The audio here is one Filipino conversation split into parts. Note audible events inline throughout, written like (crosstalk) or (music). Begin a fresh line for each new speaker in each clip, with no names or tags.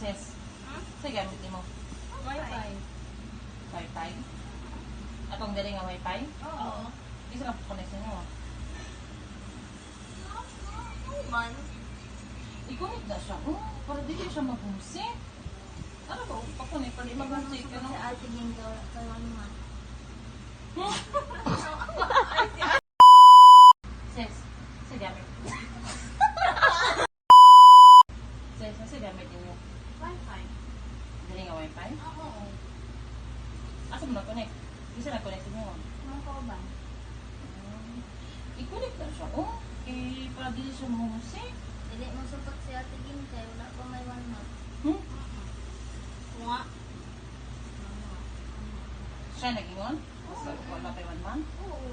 Sis,
Hmm?
sa gamit mo?
Wi-Fi.
Wi-Fi? Atong dali nga Wi-Fi?
Oo.
Isa ka connect sa inyo.
Man.
I-connect na siya. Oh, para di siya maghumsi. Ano ba? Pa-connect pa di maghumsi ka no?
Sa ate gingaw karon man. (laughs)
Sis, sa gamit. (laughs) Sis, sa gamit ninyo?
Wi-Fi.
Dali nga Wi-Fi?
Oo.
Asa mo na-connect? Isa na-connect inyo.
Mga kauban.
I-connect na siya. Oh, eh, para di siya maghumsi.
Dili mo supot si ate gingaw wala pa may one month.
Hmm?
Nga.
Siya nag-ingon? Sa wala pa one month?
Oo.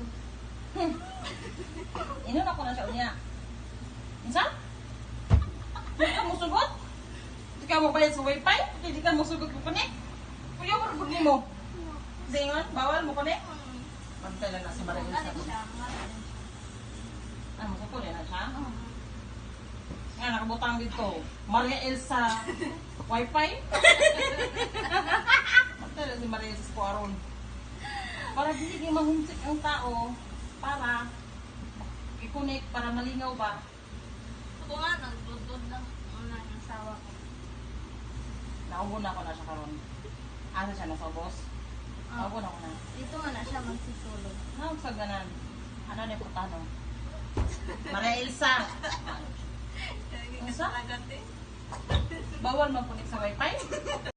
(laughs)
Inon ako na siya unya. Insa? Hindi ka mo sugot? Ka mo bayad sa wifi? Hindi ka mo sugot mo connect? Kuya mo rin mo. Zingon, bawal mo? Pantay lang na si Maria
Ano
Elsa.
siya? Mga rin.
Ano, sa kulay na siya? Nga, nakabutang dito. Maria Elsa (laughs) wifi? Pantay lang si Maria Elsa Squaron. Para hindi mahumsik ang tao, para i-connect, para malingaw ba?
Ako nga, nagbudbud lang. Una yung sawa ko.
Naubo na ako na siya karon. Asa siya nasa boss?
Ah.
Naubo na ako na.
Dito nga na siya magsisulog.
Naog sa ganan. Ano na putano? Maria Elsa. Unsa? (laughs) Bawal magpunik sa wifi?